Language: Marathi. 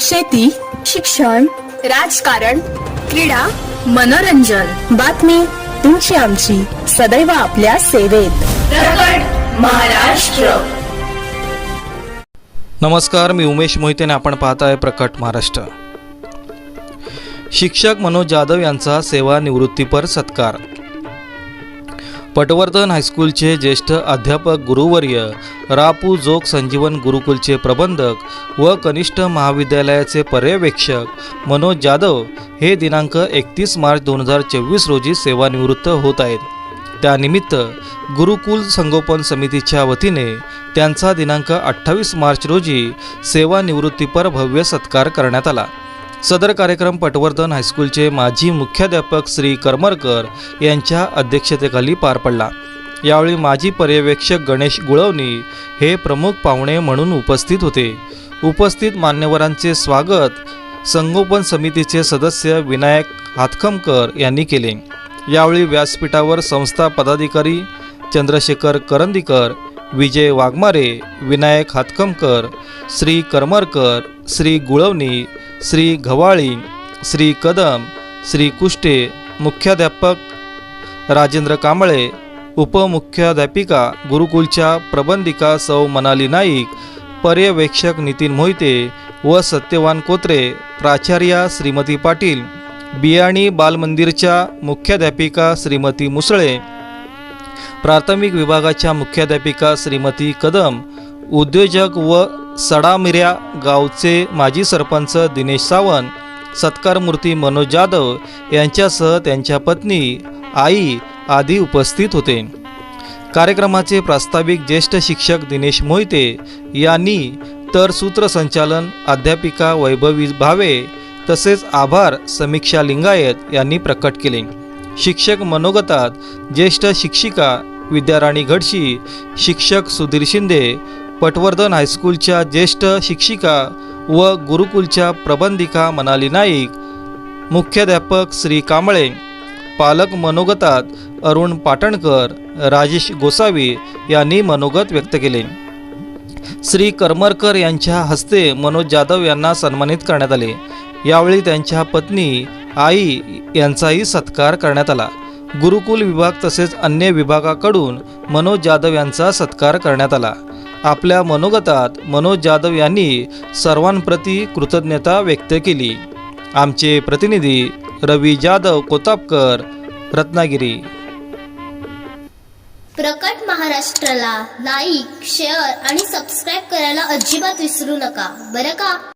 शेती शिक्षण राजकारण क्रीडा मनोरंजन. बातमी तुमची आमची. सदैव आपल्या सेवेत. प्रकट महाराष्ट्र. नमस्कार मी उमेश मोहिते आणि आपण पाहताय प्रकट महाराष्ट्र. शिक्षक मनोज जाधव यांचा सेवानिवृत्तीपर सत्कार. पटवर्धन हायस्कूलचे ज्येष्ठ अध्यापक गुरुवर्य रापू जोग संजीवन गुरुकुलचे प्रबंधक व कनिष्ठ महाविद्यालयाचे पर्यवेक्षक मनोज जाधव हे दिनांक एकतीस मार्च दोन हजार चोवीस रोजी सेवानिवृत्त होत आहेत. त्यानिमित्त गुरुकुल संगोपन समितीच्या वतीने त्यांचा दिनांक अठ्ठावीस मार्च रोजी सेवानिवृत्तीपर भव्य सत्कार करण्यात आला. सदर कार्यक्रम पटवर्धन हायस्कूलचे माजी मुख्याध्यापक श्री करमरकर यांच्या अध्यक्षतेखाली पार पडला. यावेळी माजी पर्यवेक्षक गणेश गुळवणी हे प्रमुख पाहुणे म्हणून उपस्थित होते. उपस्थित मान्यवरांचे स्वागत संगोपन समितीचे सदस्य विनायक हातखमकर यांनी केले. यावेळी व्यासपीठावर संस्था पदाधिकारी चंद्रशेखर करंदीकर विजय वाघमारे विनायक हातकमकर श्री करमरकर श्री गुळवणी श्री घवाळी श्री कदम श्री कुष्टे मुख्याध्यापक राजेंद्र कांबळे उपमुख्याध्यापिका गुरुकुलच्या प्रबंधिका सौ मनाली नाईक पर्यवेक्षक नितीन मोहिते व सत्यवान कोत्रे प्राचार्या श्रीमती पाटील बियाणी बालमंदिरच्या मुख्याध्यापिका श्रीमती मुसळे प्राथमिक विभागाच्या मुख्याध्यापिका श्रीमती कदम उद्योजक व सडामिऱ्या गावचे माजी सरपंच दिनेश सावंत सत्कारमूर्ती मनोज जाधव यांच्यासह त्यांच्या पत्नी आई आदी उपस्थित होते. कार्यक्रमाचे प्रास्ताविक ज्येष्ठ शिक्षक दिनेश मोहिते यांनी तर सूत्रसंचालन अध्यापिका वैभवी भावे तसेच आभार समीक्षा लिंगायत यांनी प्रकट केले. शिक्षक मनोगतात ज्येष्ठ शिक्षिका विद्याराणी घडशी शिक्षक सुधीर शिंदे पटवर्धन हायस्कूलच्या ज्येष्ठ शिक्षिका व गुरुकुलच्या प्रबंधिका मनाली नाईक मुख्याध्यापक श्री कांबळे पालक मनोगतात अरुण पाटणकर राजेश गोसावी यांनी मनोगत व्यक्त केले. श्री करमरकर यांच्या हस्ते मनोज जाधव यांना सन्मानित करण्यात आले. यावेळी त्यांच्या पत्नी आई यांचाही सत्कार करण्यात आला. गुरुकुल विभाग तसेच अन्य विभागाकडून मनोज जाधव यांचा सत्कार करण्यात आला. आपल्या मनोगतात मनोज जाधव यांनी सर्वांप्रती कृतज्ञता व्यक्त केली. आमचे प्रतिनिधी रवी जाधव कोतापकर रत्नागिरी. प्रकट महाराष्ट्राला लाईक शेअर आणि सबस्क्राईब करायला अजिबात विसरू नका. बरं का?